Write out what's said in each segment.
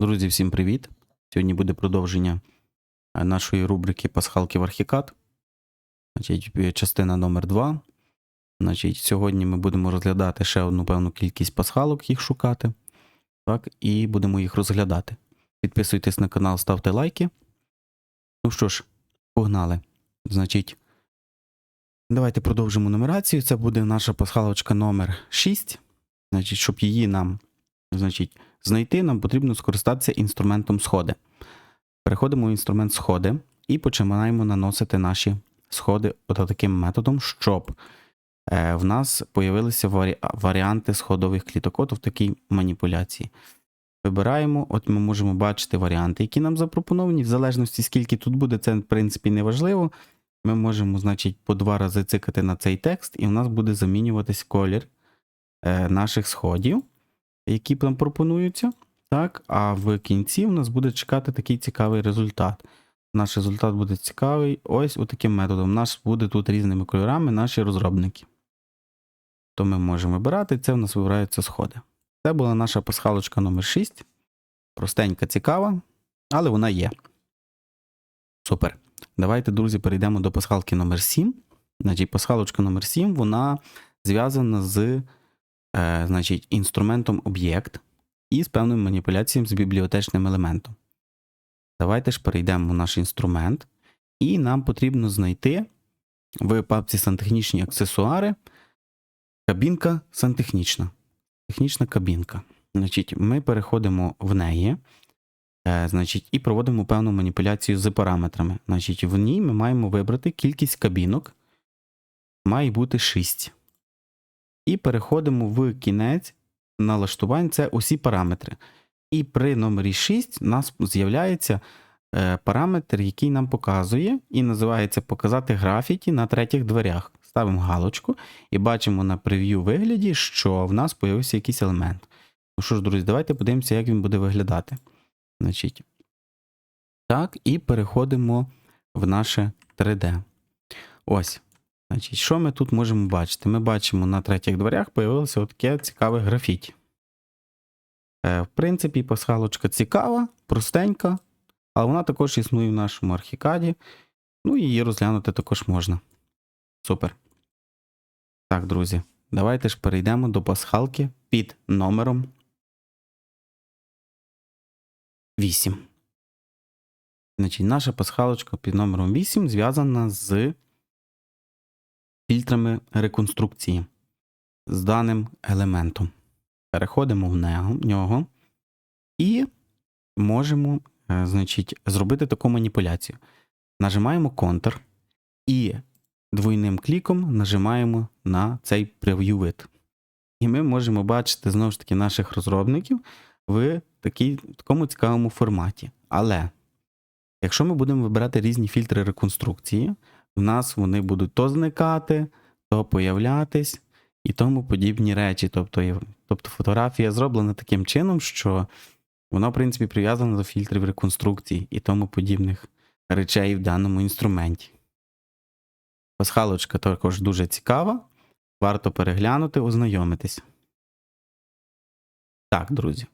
Друзі, всім привіт! Сьогодні буде продовження е, нашої рубрики Пасхалки в Архікад. Значить, е, частина номер 2. Значить, сьогодні ми будемо розглядати ще одну певну кількість пасхалок, їх шукати. Так, і будемо їх розглядати. Підписуйтесь на канал, ставте лайки. Ну що ж, погнали. Значить, давайте продовжимо нумерацію. Це буде наша пасхалочка номер 6. Значить, щоб її нам, значить, знайти, нам потрібно скористатися інструментом сходи. Переходимо в інструмент сходи і починаємо наносити наші сходи таким методом, щоб е, в нас появилися варі... варіанти сходових кліток. От в такій маніпуляції. Вибираємо, от ми можемо бачити варіанти, які нам запропоновані. В залежності, скільки тут буде, це в принципі не важливо. Ми можемо, значить, по два рази цикати на цей текст, і у нас буде замінюватись колір е, наших сходів які там пропонуються. Так, а в кінці у нас буде чекати такий цікавий результат. Наш результат буде цікавий ось таким методом. У нас буде тут різними кольорами наші розробники. То ми можемо вибирати, це у нас вибираються сходи. Це була наша пасхалочка номер 6 Простенька, цікава, але вона є. Супер. Давайте, друзі, перейдемо до пасхалки номер 7 Значить, пасхалочка номер 7 вона зв'язана з е, значить, інструментом об'єкт і з певною маніпуляцією з бібліотечним елементом. Давайте ж перейдемо в наш інструмент, і нам потрібно знайти в папці сантехнічні аксесуари кабінка сантехнічна. Технічна кабінка. Значить, Ми переходимо в неї. Е, значить, І проводимо певну маніпуляцію з параметрами. Значить, В ній ми маємо вибрати кількість кабінок. Має бути 6. І переходимо в кінець налаштувань. Це усі параметри. І при номері 6 у нас з'являється е, параметр, який нам показує, і називається Показати графіті на третіх дверях. Ставимо галочку і бачимо на прев'ю вигляді, що в нас з'явився якийсь елемент. Ну що ж, друзі, давайте подивимося, як він буде виглядати. Значить, Так, і переходимо в наше 3D. Ось. Значить, Що ми тут можемо бачити? Ми бачимо на третіх дверях появилося таке цікаве графіті. Е, В принципі, пасхалочка цікава, простенька, але вона також існує в нашому архікаді. Ну і її розглянути також можна. Супер. Так, друзі, давайте ж перейдемо до пасхалки під номером 8. Значить, наша пасхалочка під номером 8 зв'язана з фільтрами реконструкції з даним елементом. Переходимо в нього і можемо е, значить, зробити таку маніпуляцію. Нажимаємо Ctrl і двойним кліком нажимаємо на цей прев'ю вид. І ми можемо бачити знову ж таки наших розробників в такій, такому цікавому форматі. Але якщо ми будемо вибирати різні фільтри реконструкції, в нас вони будуть то зникати, то появлятись і тому подібні речі. Тобто, тобто фотографія зроблена таким чином, що вона, в принципі, прив'язана до фільтрів реконструкції і тому подібних речей в даному інструменті. Пасхалочка також дуже цікава. Варто переглянути, ознайомитись. Так, друзі.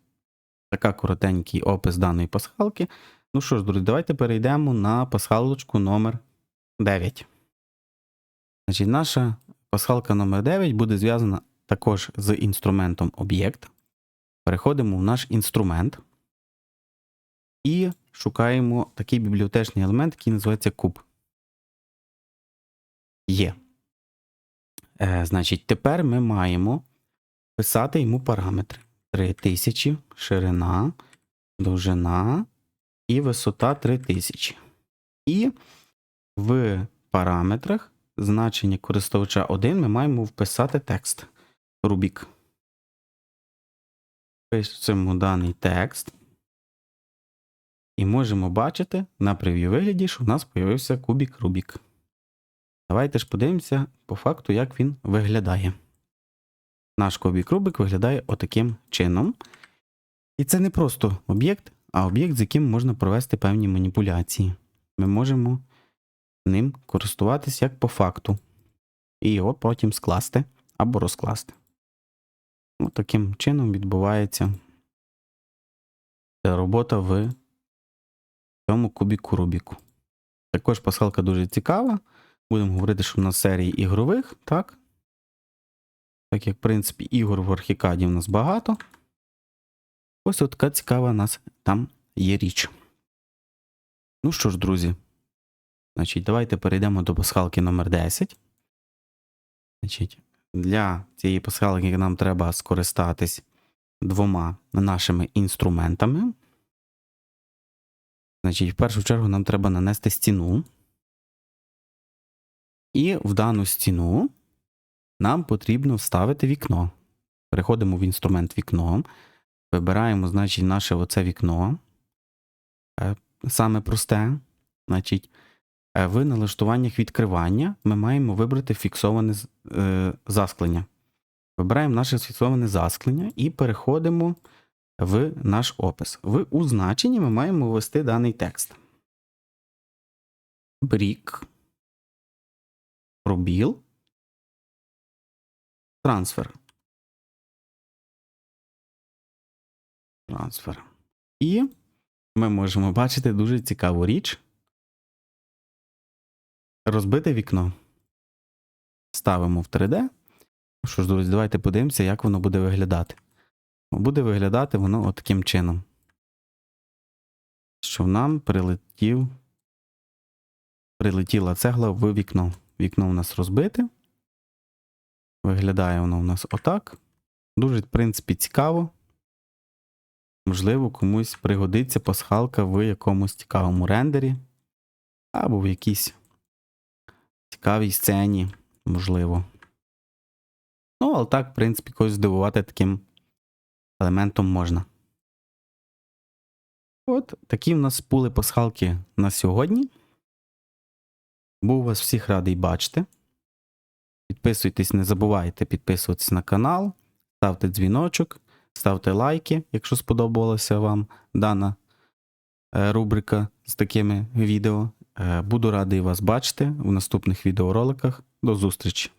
Така коротенький опис даної пасхалки. Ну що ж, друзі, давайте перейдемо на пасхалочку номер 9. Значить, Наша пасхалка номер 9 буде зв'язана також з інструментом об'єкт. Переходимо в наш інструмент і шукаємо такий бібліотечний елемент, який називається куб. Є. Е, Значить, тепер ми маємо писати йому параметри: 3000, ширина, довжина і висота 3000. І в параметрах значення користувача 1 ми маємо вписати текст Rubik. Пишемо даний текст. І можемо бачити на прев'ю вигляді, що в нас з'явився кубік Rubik. Давайте ж подивимося по факту, як він виглядає. Наш кубік Rubik виглядає отаким чином. І це не просто об'єкт, а об'єкт, з яким можна провести певні маніпуляції. Ми можемо ним користуватись як по факту. І його потім скласти або розкласти. Ну, таким чином відбувається робота в цьому кубіку Рубіку. Також пасхалка дуже цікава. Будемо говорити, що в нас серії ігрових, так? Так як, в принципі, ігор в архікаді в нас багато. Ось от така цікава у нас там є річ. Ну що ж, друзі, значить, давайте перейдемо до пасхалки номер 10. Значить, для цієї пасхалки нам треба скористатись двома нашими інструментами. Значить, в першу чергу нам треба нанести стіну. І в дану стіну нам потрібно вставити вікно. Переходимо в інструмент вікно. Вибираємо, значить, наше оце вікно. Е, Саме просте. Значить, е, в налаштуваннях відкривання ми маємо вибрати фіксоване е, засклення. Вибираємо наше фіксоване засклення і переходимо в наш опис. В у значенні ми маємо ввести даний текст. Брік. Пробіл. Трансфер. Трансфер. І ми можемо бачити дуже цікаву річ. Розбите вікно. Ставимо в 3D. Ну Що ж, друзі, давайте подивимося, як воно буде виглядати. Буде виглядати воно от таким чином. Що нам прилетів. Прилетіла цегла в вікно. Вікно у нас розбите. Виглядає воно у нас отак. Дуже, в принципі, цікаво. Можливо, комусь пригодиться пасхалка в якомусь цікавому рендері. Або в якійсь цікавій сцені, можливо. Ну, але так, в принципі, когось здивувати таким елементом можна. От такі в нас були пасхалки на сьогодні. Був вас всіх радий бачити. Підписуйтесь, не забувайте підписуватись на канал, ставте дзвіночок, ставте лайки, якщо сподобалася вам дана е, рубрика з такими відео. Е, Буду радий вас бачити в наступних відеороликах. До зустрічі!